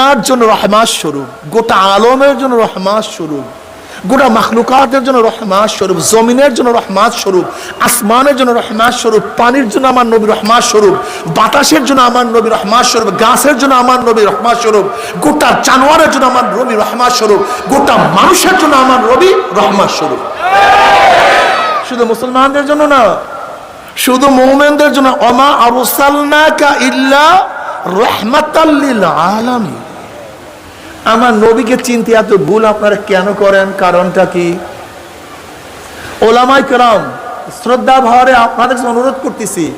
দুনিয়ার জন্য রহমাস স্বরূপ, গোটা আলমের জন্য রহমাস স্বরূপ, গোটা মাখলুকাতের জন্য রহমাস স্বরূপ, জমিনের জন্য রহমাস স্বরূপ, আসমানের জন্য রহমাস স্বরূপ, পানির জন্য আমার নবী রহমাস স্বরূপ, বাতাসের জন্য আমার নবী রহমাস স্বরূপ, গাছের জন্য আমার নবী রহমাস স্বরূপ, গোটা জানোয়ারের জন্য আমার রবি রহমাস স্বরূপ, গোটা মানুষের জন্য আমার রবি রহমাস স্বরূপ। শুধু মুসলমানদের জন্য না, শুধু মোমেনদের জন্য অমা আরসালনাকা ইল্লা রহমাতাল্লিল আলামিন। আমার নবীকে চিনতে এত ভুল আপনারা কেন করেন? কারণটা কি? ওলামাই কেরাম, শ্রদ্ধা ভরে আপনাদের অনুরোধ করতেছি,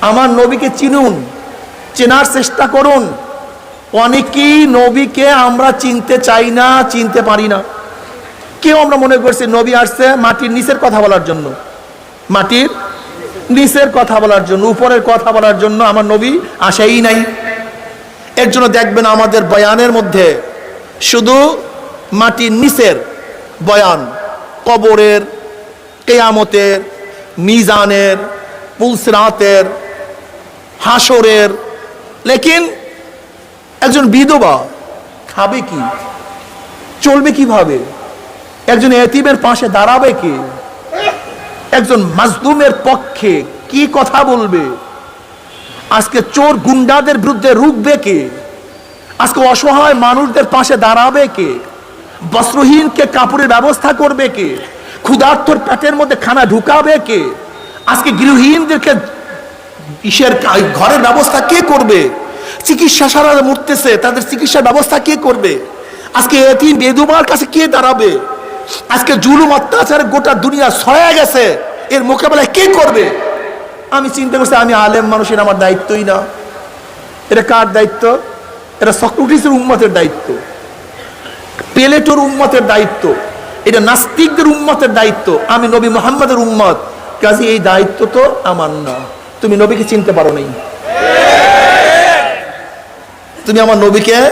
আমার নবীকে চিনুন, চেনার চেষ্টা করুন। অনেকেই নবীকে আমরা চিনতে চাই না, চিনতে পারি না। কেউ আমরা মনে করছি নবী আসছে মাটির নিচের কথা বলার জন্য। মাটির নিচের কথা বলার জন্য, উপরের কথা বলার জন্য আমার নবী আসেই নাই। এর জন্য দেখবেন আমাদের বয়ানের মধ্যে শুধু মাটির নিচের বয়ান, কবরের, কেয়ামতের, মিজানের, পুলসরাতের হাসরের লেকিন একজন বিধবা খাবে কি? চলবে কীভাবে? একজন এতিমের পাশে দাঁড়াবে কি? একজন মাজলুমের পক্ষে কি কথা বলবে? আজকে চোর গুন্ডাদের বিরুদ্ধে রুখবে কে? আজকে অসহায় মানুষদের পাশে দাঁড়াবে কে? বস্ত্রহীনকে কাপড়ের ব্যবস্থা করবে কে? ক্ষুধার্থর পেটের মধ্যে খানা ঢুকাবে কে? আজকে গৃহহীনদেরকে ইসের ঘরের ব্যবস্থা কে করবে? চিকিৎসা সারা মরতেছে, তাদের চিকিৎসার ব্যবস্থা কে করবে? আজকে এতিম বেদুমার কাছে কে দাঁড়াবে? আজকে জুলুম অত্যাচার গোটা দুনিয়া ছড়ায় গেছে, এর মোকাবেলায় কে করবে? আমি চিন্তা করছি, আমি আলেম মানুষের আমার দায়িত্বই না। এটা কার দায়িত্ব? এটা সক্রেটিসের উম্মতের দায়িত্ব। পেলেটোর উম্মতের দায়িত্ব। এটা নাস্তিকদের উম্মতের দায়িত্ব। আমি নবী মোহাম্মদের উম্মত। কাজে এই দায়িত্ব তো আমার না। তুমি নবীকে চিনতে পারো নাই। তুমি আমার নবীকে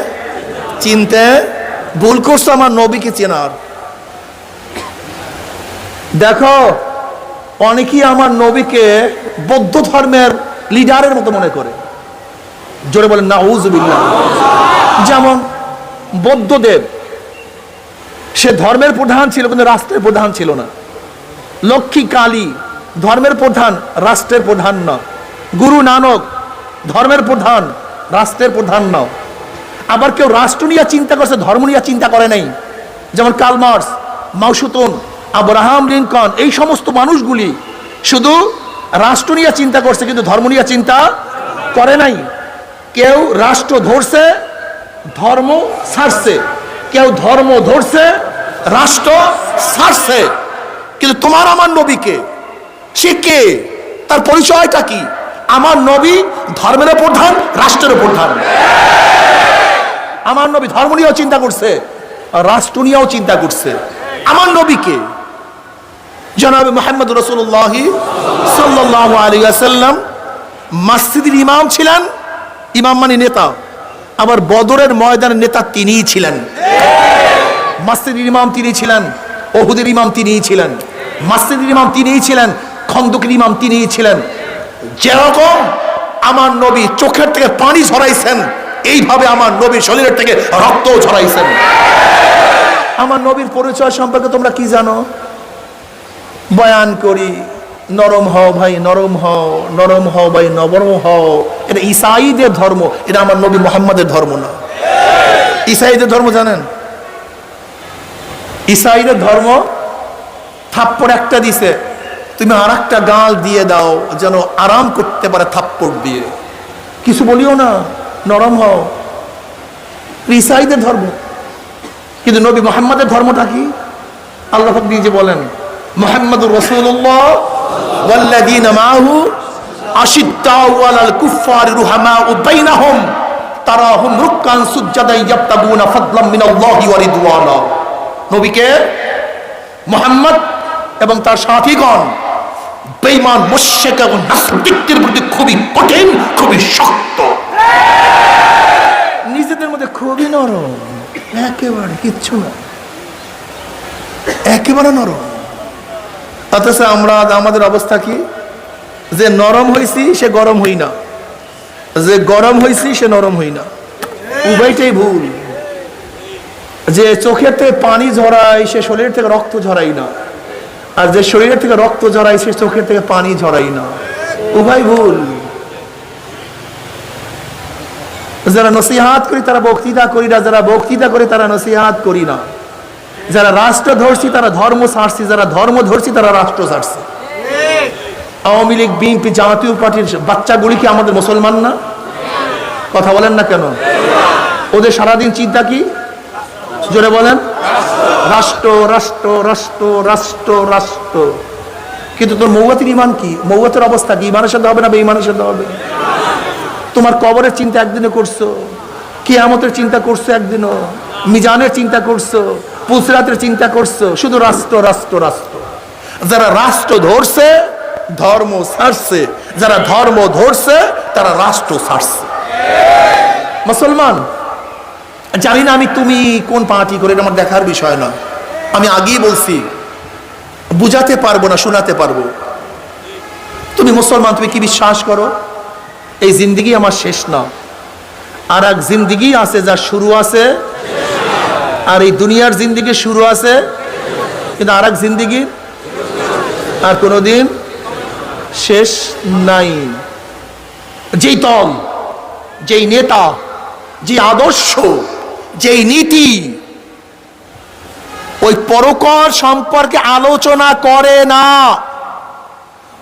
চিনতে ভুল করছ, আমার নবীকে চেনার। দেখো অনেকেই আমার নবীকে বৌদ্ধ ধর্মের লিডারের মতো মনে করে। জোরে বলেন না যেমন বৌদ্ধদেব সে ধর্মের প্রধান ছিল কিন্তু রাষ্ট্রের প্রধান ছিল না। লক্ষ্মী কালী ধর্মের প্রধান, রাষ্ট্রের প্রধান না। গুরু নানক ধর্মের প্রধান, রাষ্ট্রের প্রধান না। আবার কেউ রাষ্ট্র নিয়ে চিন্তা করছে, ধর্ম নিয়ে চিন্তা করে নাই। যেমন কালমার্স মাউসুতন আব্রাহাম লিঙ্কন এই সমস্ত মানুষগুলি শুধু রাষ্ট্র নিয়ে চিন্তা করছে, কিন্তু ধর্ম নিয়ে চিন্তা করে নাই। কেউ রাষ্ট্র ধরছে, ধর্ম ছাড়ছে কেউ ধর্ম ধরছে, রাষ্ট্র ছাড়ছে কিন্তু তোমার আমার নবীকে, সে কে? তার পরিচয়টা কি? আমার নবী ধর্মের প্রধান রাষ্ট্রের প্রধান আমার নবী ধর্ম নিয়েও চিন্তা করছে, রাষ্ট্র নিয়েও চিন্তা করছে। আমার নবীকে জনাব মোহাম্মদ রসুল্লাহ সাল্লাহ আলী আসাল্লাম মাসজিদের ইমাম ছিলেন, ইমাম মানে নেতা। আবার বদরের ময়দানের নেতা তিনিই ছিলেন। মাসজিদের ইমাম তিনি ছিলেন, ওহুদের ইমাম তিনিই ছিলেন। মাসজিদের ইমাম তিনিই ছিলেন, খন্দকের ইমাম তিনিই ছিলেন। যেরকম আমার নবী চোখের থেকে পানি ছড়াইছেন এইভাবে আমার নবীর শরীরের থেকে রক্ত ঝরাইছেন। আমার নবীর পরিচয় সম্পর্কে তোমরা কি জানো? বয়ান করি, নরম হও ভাই, নরম হও নরম হও ভাই নবরম হও। এটা ইসাইদের ধর্ম, এটা আমার নবী মোহাম্মদের ধর্ম না। ইসাইদের ধর্ম জানেন? ইসাইদের ধর্ম থাপ্পড় একটা দিছে, তুমি আর একটা গাল দিয়ে দাও, যেন আরাম করতে পারে থাপ্পড় দিয়ে। কিছু বলিও না, নরম হও। ইসাইদের ধর্ম। কিন্তু নবী মোহাম্মদের ধর্মটা কি? আল্লাহ নিজে বলেন মোহাম্মদুর রসুল্লাহ والذين معه أشداء على الكفار رحماء بينهم تراهم ركعا سجدا يبتغون فضلا من الله ورضوانا নবীকে মোহাম্মদ এবং তার সাথীগণ বেঈমান মুশরিক এবং নাস্তিকদের প্রতি খুবই কঠিন খুবই শক্ত নিজেদের মধ্যে খুবই নরম একেবারে কিচ্ছু না একেবারে নরম অথচ আমরা আমাদের অবস্থা কি? যে নরম হইছি, সে গরম হই না। যে গরম হইছি, সে নরম হই না। উভয়টাই ভুল। যে থেকে পানি ঝরায়, সে শরীর থেকে রক্ত ঝরাই না। আর যে শরীরের থেকে রক্ত ঝরায়, সে চোখের থেকে পানি ঝরাই না। উভয় ভুল। যারা নসিহাত করি, তারা বক্তৃতা করি না। যারা বক্তৃতা করে, তারা নসিহাত করি না। যারা রাষ্ট্র ধরছি, তারা ধর্ম ছাড়ছি, যারা ধর্ম ধরছি, তারা রাষ্ট্র ছাড়ছে। আওয়ামী লীগ, বিএনপি, জাতীয় পার্টির বাচ্চাগুলি কি আমাদের মুসলমান না? কথা বলেন না কেন? ওদের সারাদিন চিন্তা কি? জোরে বলেন। রাষ্ট্র রাষ্ট্র রাষ্ট্র রাষ্ট্র রাষ্ট্র। কিন্তু তোর মৌয়াতির ইমান কি? মৌয়াতের অবস্থা কি? ইমানের সাথে হবে না বেঈমানের সাথে হবে? তোমার কবরের চিন্তা একদিনে করছ, কেয়ামতের চিন্তা করছ একদিনও, মিজানের চিন্তা করছ পুসরাতের চিন্তা করছ? শুধু রাষ্ট্র রাষ্ট্র রাষ্ট্র। যারা রাষ্ট্র ধরছে, ধর্ম ছাড়ছে যারা ধর্ম ধরছে, তারা রাষ্ট্র ছাড়ছে মুসলমান, জানি না আমি তুমি কোন পার্টি করে আমার দেখার বিষয় না আমি আগেই বলছি, বুঝাতে পারব না, শোনাতে পারব। তুমি মুসলমান, তুমি কি বিশ্বাস করো? এই জিন্দিগি আমার শেষ না। আর এক জিন্দিগি আছে যা শুরু আছে আর এই দুনিয়ার জিন্দিগি শুরু আছে, কিন্তু আর এক জিন্দিগির আর কোনোদিন শেষ নাই। যেই দল, যেই নেতা যে আদর্শ, যেই নীতি, ওই পরকর সম্পর্কে আলোচনা করে না।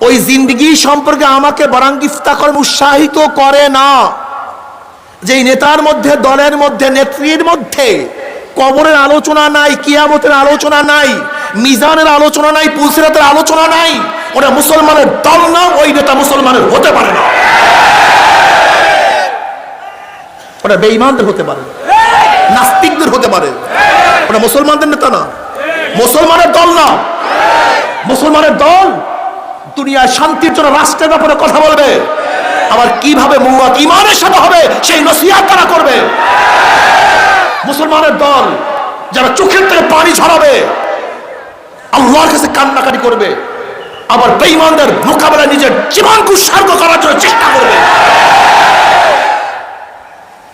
ওই জিন্দগি সম্পর্কে আমাকে বরাঙ্গিফতা করেন উৎসাহিত করে না। যেই নেতার মধ্যে, দলের মধ্যে, নেত্রীর মধ্যে কবরের আলোচনা নাই, কিয়ামতের আলোচনা নাই, মিজানের আলোচনা নাই, পুলসিরাতের আলোচনা নাই, ওটা মুসলমানের দল না, ওই নেতা মুসলমানের হতে পারে না। ওটা বেঈমানদের হতে পারে, নাস্তিকদের হতে পারে, ওটা মুসলমানদের নেতা না, মুসলমানের দল না। মুসলমানের দল দুনিয়ায় শান্তির জন্য রাষ্ট্রের ব্যাপারে কথা বলবে, আবার কীভাবে মুয়াত ইমানের সাথে হবে, সেই নসিহাত তারা করবে। মুসলমানের দল যারা চোখের থেকে পানি ঝরাবে, আল্লাহর কাছে কান্নাকাটি করবে, আবার বেঈমানদের মোকাবেলা নিজের জীবনকে উৎসর্গ করার জন্য চেষ্টা করবে।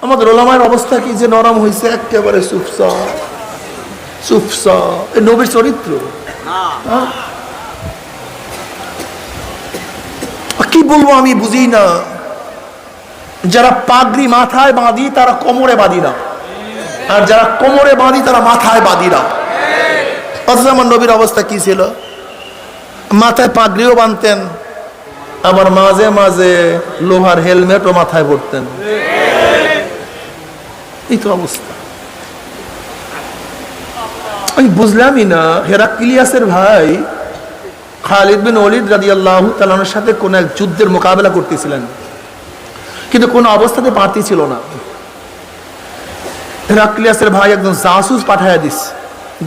আমাদের ওলামার অবস্থা কি যে নরম হয়েছে একেবারে সুফসা। সুফসা। এ নবীর চরিত্র। হ্যাঁ? কি বলব আমি বুঝি না যারা পাগড়ি মাথায় বাঁধি, তারা কোমরে বাঁধি না। আর যারা কোমরে বাঁধি, তারা মাথায় বাঁধি না অথচ আমার নবীর অবস্থা কি ছিল? মাথায় পাগড়িও বাঁধতেন, আবার মাঝে মাঝে লোহার হেলমেটও মাথায় পড়তেন এই তো অবস্থা। আমি বুঝলামই না, হেরাক্লিয়াসের ভাই খালিদ বিন ওলিদ রাজি আল্লাহ সাথে কোন এক যুদ্ধের মোকাবেলা করতেছিলেন। কিন্তু কোন অবস্থাতে পাতি ছিল না। হেরাক্লিয়াসের ভাই একজন জাসুস পাঠাইয়া দিস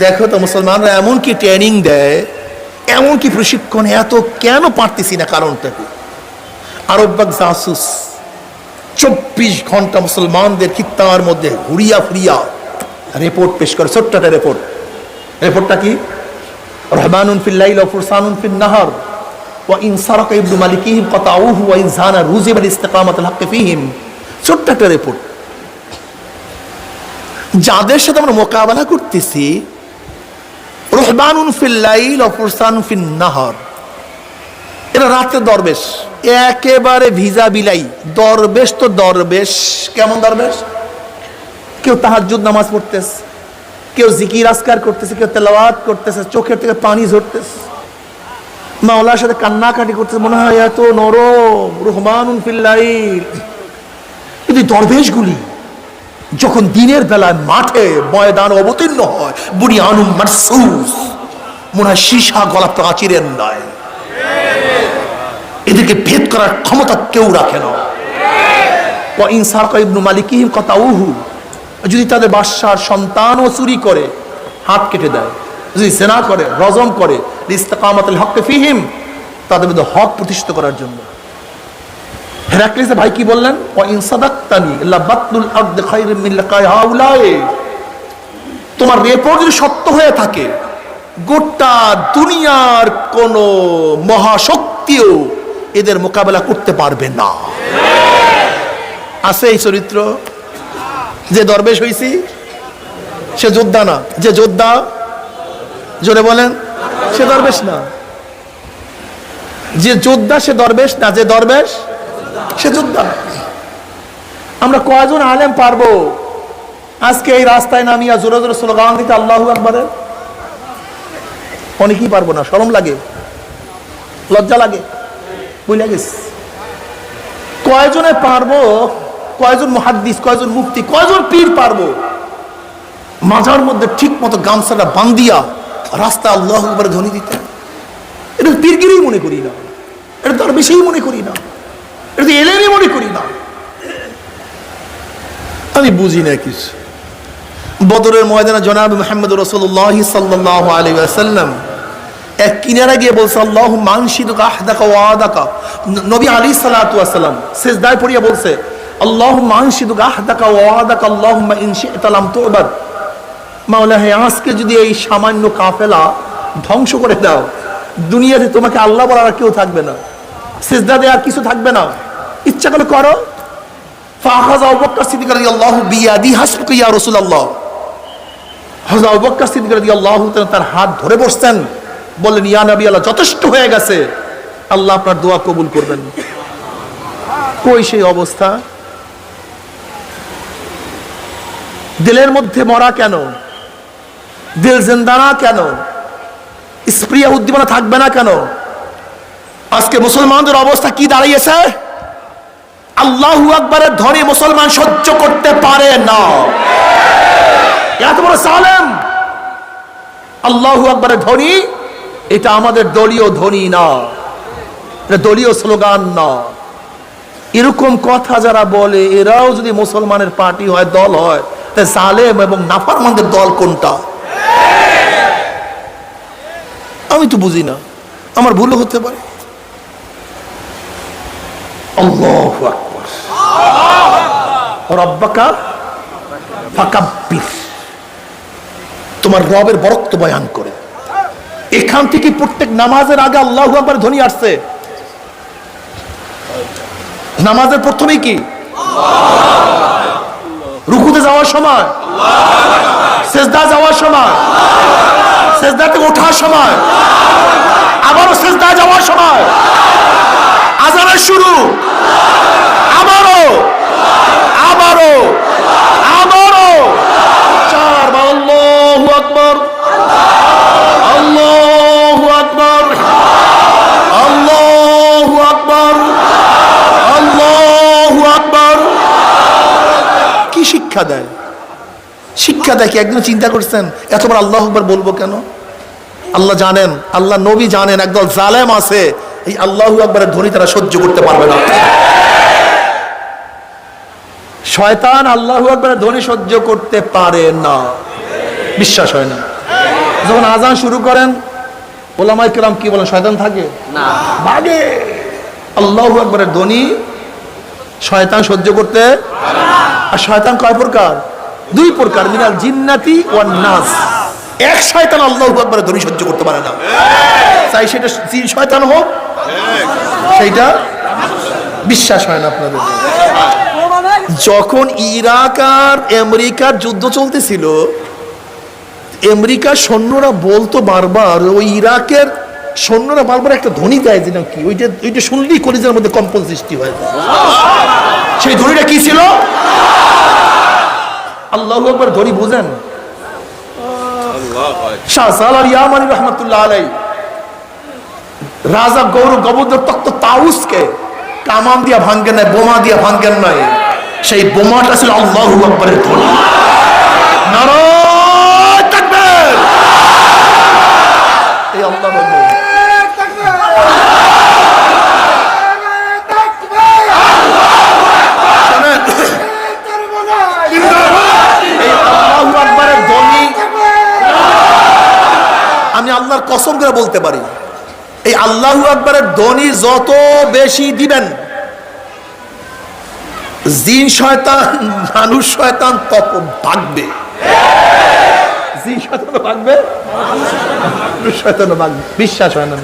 দেখো তো মুসলমানরা এমন কি ট্রেনিং দেয়, এমন কি প্রশিক্ষণ, এত কেন পারতেছি না কারণটা আরব্বাক জাসুস চব্বিশ ঘণ্টা মুসলমানদের খিত্তার মধ্যে ঘুরিয়া ফুরিয়া রিপোর্ট পেশ করে, ছোট্ট একটা রিপোর্ট রিপোর্টটা কি? রহমানুন ফিল্লাইল ফুরসানুন ফিল নাহার। ওয়া ইনসারাক ইবনু মালিকিহিম কতাউহু ওয়া ইনসানা রুজিবাল ইস্তেকামাতুল হাক্কি ফিহিম। ছোট্ট একটা রিপোর্ট যাদের সাথে আমরা মোকাবেলা করতেছি রহমানুন ফিল্লাইল ও ফিন নাহার। এরা রাত্রে দরবেশ, একেবারে ভিজা বিলাই। দরবেশ তো দরবেশ, কেমন দরবেশ? কেউ তাহাজ্জুদ নামাজ পড়তেছে, কেউ জিকির আসকার করতেছে, কেউ তেলাওয়াত করতেছে, চোখের থেকে পানি ঝরতেছে। মাওলার সাথে কান্নাকাটি করতেছে, মনে হয় এত নরম রহমানুন ফিল্লাইল কিন্তু দরবেশগুলি যখন দিনের বেলায় মাঠে ময়দান অবতীর্ণ হয় বুড়ি আনুম মারসুস মনে হয় সীসা গলা প্রাচীরের নয় এদেরকে ভেদ করার ক্ষমতা কেউ রাখে না। ও ইনসার ইবনু মালিকিহিম কথা উহু যদি তাদের বাদশার সন্তানও চুরি করে, হাত কেটে দেয়, যদি সেনা করে রজম করে ইস্তেকামাতুল হক ফিহিম, তাদের মধ্যে হক প্রতিষ্ঠিত করার জন্য। হেরাক্লিসে ভাই কি বললেন? তোমার রিপোর্ট যদি সত্য হয়ে থাকে, গোটা দুনিয়ার কোন মহাশক্তিও এদের মোকাবেলা করতে পারবে না। আছে এই চরিত্র? যে দরবেশ হইছি, সে যোদ্ধা না। যে যোদ্ধা, জোরে বলেন, সে দরবেশ না। যে যোদ্ধা সে দরবেশ না, যে দরবেশ সে যোদ্ধা আমরা কয়জন আলেম পারব? আজকে এই রাস্তায় নামিয়া জোরে জোরে স্লোগান দিতে আল্লাহ আকবরের? অনেকেই পারব না সরম লাগে, লজ্জা লাগে বুঝলে গেছে কয়জনে পারব? কয়জন মহাদ্দিস, কয়জন মুক্তি কয়জন পীর পারব? মাজার মধ্যে ঠিক মতো গামছাটা বান্দিয়া রাস্তা আল্লাহ একবারে ধ্বনি দিতে। এটা পীরগিরি মনে করি না। এটা তো আর বেশি মনে করি না। এটা মনে করি না। আমি বুঝি না কিছু। বদরের জনাব মোহাম্মদ রসুল্লাহ সাল্লাহ আলী আসাল্লাম এক কিনারা গিয়ে বলছে, আল্লাহ নবী আলী সেজদায় পড়িয়া বলছে, আল্লাহ তু'বাদ। মাওলা হে আজকে যদি এই সামান্য কাফেলা ধ্বংস করে দাও, দুনিয়াতে তোমাকে আল্লাহ বলার কেউ থাকবে না। সেজদা দেওয়ার কিছু থাকবে না। ইচ্ছা করে করো। ফাহাজা তাআলা তার হাত ধরে বসতেন বললেন, ইয়া নবী, আল্লাহ যথেষ্ট হয়ে গেছে। আল্লাহ আপনার দোয়া কবুল করবেন। কই সেই অবস্থা? দিলের মধ্যে মরা কেন? দিল জিন্দানা কেন? স্প্রিয়া উদ্দীপনা থাকবে না কেন? আজকে মুসলমানদের অবস্থা কি দাঁড়িয়েছে? আল্লাহু আকবরের ধ্বনি মুসলমান সহ্য করতে পারে না। এত বড় সালেম। আল্লাহু আকবরের ধ্বনি, এটা আমাদের দলীয় ধ্বনি না। এটা দলীয় স্লোগান না। এরকম কথা যারা বলে, এরাও যদি মুসলমানের পার্টি হয়, দল হয় তা সালেম এবং নাফারমানদের দল কোনটা? আমি তো বুঝি না। আমার ভুলও হতে পারে। তোমার রবের বরক্ত বয়ান করে। এখান থেকে প্রত্যেক নামাজের আগে আল্লাহু আকবার ধ্বনি আসছে। নামাজের প্রথমেই কি? রুকুতে যাওয়ার সময়। সেজদা যাওয়ার সময়। থেকে ওঠার সময়। আবারও সেজদা যাওয়ার সময়। আজানের শুরু। আবারও। আবারও। আবারও। চার আল্লাহু আকবার। আল্লাহু আকবার। আল্লাহু আকবার। আল্লাহু আকবার। কি শিক্ষা দেয়? শিক্ষা দেয় কি? একদিন চিন্তা করছেন, এতবার আল্লাহ আকবার বলব কেন? আল্লাহ জানেন, আল্লাহ নবী জানেন, একদল জালেম আছে এই আল্লাহু আকবরের ধ্বনি তারা সহ্য করতে পারবে না। শয়তান আল্লাহু আকবরের ধ্বনি সহ্য করতে পারে না। বিশ্বাস হয় না। যখন আজান শুরু করেন ওলামাই কেরাম কি বলেন শয়তান থাকে? না। ভাগে। আল্লাহু আকবরের ধ্বনি শয়তান সহ্য করতে আর শয়তান কয় প্রকার? দুই প্রকার মিনাল জিন্নাতি ওয়ান নাস। এক শয়তান আল্লাহু আকবরের ধ্বনি সহ্য করতে পারে না। চাই সেটা শয়তান হোক সেইটা বিশ্বাস হয় না আপনাদের। যখন ইরাক আর আমেরিকার যুদ্ধ চলতেছিল, আমেরিকার সৈন্যরা বলতো বারবার, ওই ইরাকের সৈন্যরা বারবার একটা ধ্বনি দেয় যে নাকি ওইটা ওইটা শুনলেই কলিজার মধ্যে কম্পন সৃষ্টি হয়। সেই ধ্বনিটা কি ছিল? আল্লাহ একবার ধ্বনি বুঝেন। শাহ সালার ইয়ামানি রহমতুল্লাহ আলাই রাজা গৌর গবুদ্র তক্ত তাউসকে কামান দিয়া ভাঙ্গেন নাই, বোমা দিয়া ভাঙ্গেন নাই। সেই বোমাটা ছিল আল্লাহ আকবরের ধ্বনি। আমি আল্লাহর কসম করে বলতে আল্লাহু আকবরের ধ্বনি যত বেশি দিবেন, জিন শয়তান, মানুষ শয়তান তত ভাগবে। জিন শয়তান ভাগবে, মানুষ শয়তান ভাগবে। বিশ্বাস হয় না।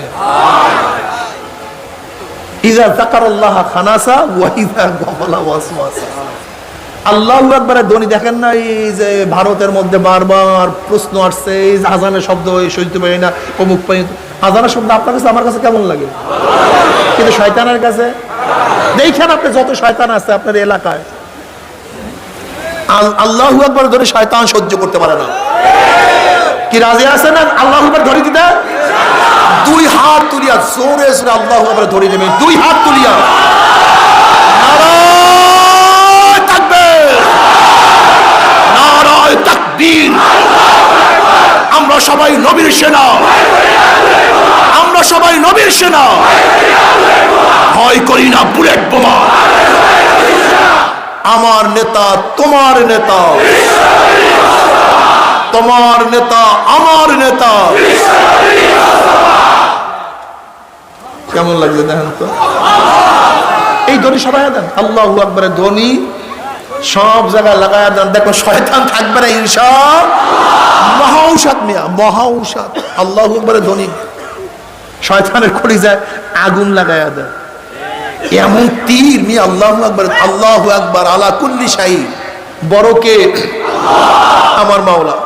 ইজা জাকার খানাসা ওয়াইজা গফলা ওয়াসওয়াসা আল্লাহ একবারে ধ্বনি দেখেন না এই যে ভারতের মধ্যে বারবার প্রশ্ন আসছে, এই যে আজানের শব্দ, এই পারি না, অমুক পাই আজানের শব্দ আপনার কাছে, আমার কাছে কেমন লাগে? কিন্তু শয়তানের কাছে? দেখেন আপনি যত শয়তান আছে আপনার এলাকায়। আল্লাহ একবার ধরে শয়তান সহ্য করতে পারে না। কি রাজি আছে না আল্লাহ একবার ধরে দিতে? দুই হাত তুলিয়া, জোরে জোরে আল্লাহ একবার ধরে দুই হাত তুলিয়া। আমরা সবাই নবীর সেনা। আমরা সবাই নবীর সেনা। ভয় করি না বুলেট বোমা। আমার নেতা তোমার নেতা। তোমার নেতা আমার নেতা। কেমন লাগছে দেখেন তো? এই ধ্বনি সবাই দেন। আল্লাহ আকবরের ধ্বনি। সব জায়গায় লাগায় দেন। দেখো, শয়তান থাকবে না ইনশা মহাউসাদ মিয়া মহাউসাদ আল্লাহ আকবরের ধ্বনি। শয়তানের খড়ি যায় আগুন লাগায়া দেয় এমন তীর মিয়া, আল্লাহ আকবর আল্লাহ আকবর, আলা কুল্লি শাহী। বড় কে? আমার মাওলা।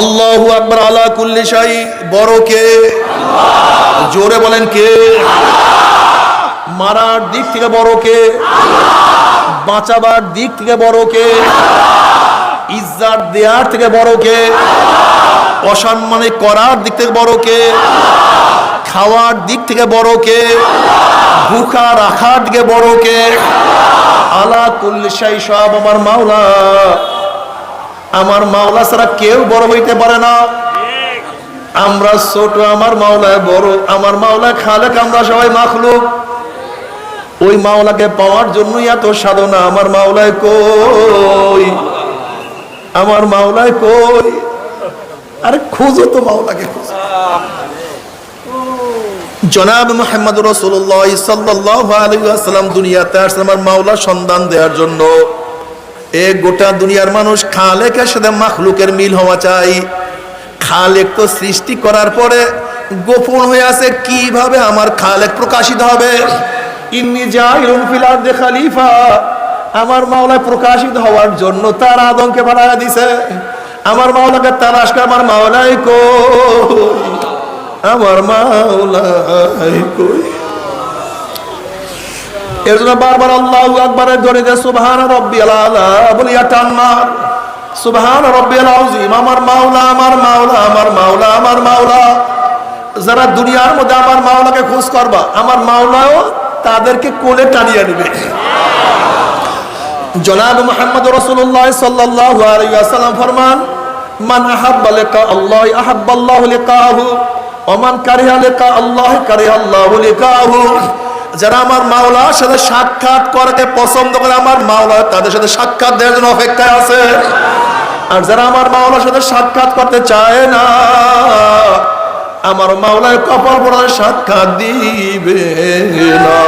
আল্লাহু আকবর, আলা কুল্লি শাহী। বড় কে? জোরে বলেন কে? মারার দিক থেকে বড় কে? বাঁচাবার দিক থেকে বড় কে? ইজ্জাত দেওয়ার থেকে বড় কে? অসম্মানে করার দিক থেকে বড় কে? খাওয়ার দিক থেকে বড় কে? ভুখা রাখার দিকে বড় কে? আলা কুল্লিশাই সব আমার মাওলা। আমার মাওলা ছাড়া কেউ বড় হইতে পারে না। আমরা ছোট, আমার মাওলায় বড়, আমার মাওলা খালেক, আমরা সবাই মাখলুক। ওই মাওলাকে পাওয়ার জন্যই এত সাধনা। আমার মাওলায় কই? আমার মাওলায় কই? আরে খোঁজো তো মাওলাকে খোঁজো। জনাব মোহাম্মদ রসুল্লাহ সাল্লাম দুনিয়াতে আসলে আমার মাওলা সন্ধান দেওয়ার জন্য। এ গোটা দুনিয়ার মানুষ খালেকের সাথে মাখলুকের মিল হওয়া চাই। খালেক তো সৃষ্টি করার পরে গোপন হয়ে আছে, কীভাবে আমার খালেক প্রকাশিত হবে? ইন্নি ফিল আরদি খালিফা। আমার মাওলায় প্রকাশিত হওয়ার জন্য তার আদমকে বানায় দিছে। আমার মাওলাকে তালাশ করে, আমার মাওলাই কই? আমার মাওলাই কই? এর জন্য বারবার আল্লাহ আকবরের ধরে দে সুবহান রব্বিয়াল আলা বলিয়া টান মার সুবহান রব্বিয়াল আযীম, আমার মাওলা আমার মাওলা আমার মাওলা আমার মাওলা। যারা দুনিয়ার মধ্যে আমার মাওলাকে খোঁজ করবা, আমার মাওলাও তাদেরকে কোলে টানিয়ে নেবে। জনাব মোহাম্মদ রসুল্লাহ ওয়াসাল্লাম ফরমান, মান আহাব্বা আল্লাহ আহাব্বাল্লাহু লিকাহু, ওয়া মান কারিহা আল্লাহ যারা আমার মাওলার সাথে সাক্ষাৎ করতে পছন্দ করে, আমার মাওলা তাদের সাথে সাক্ষাৎ দেওয়ার জন্য অপেক্ষায় আছে। আর যারা আমার মাওলার সাথে সাক্ষাৎ করতে চায় না আমার মাওলায় কপাল পড়ার সাক্ষাৎ দিবে না।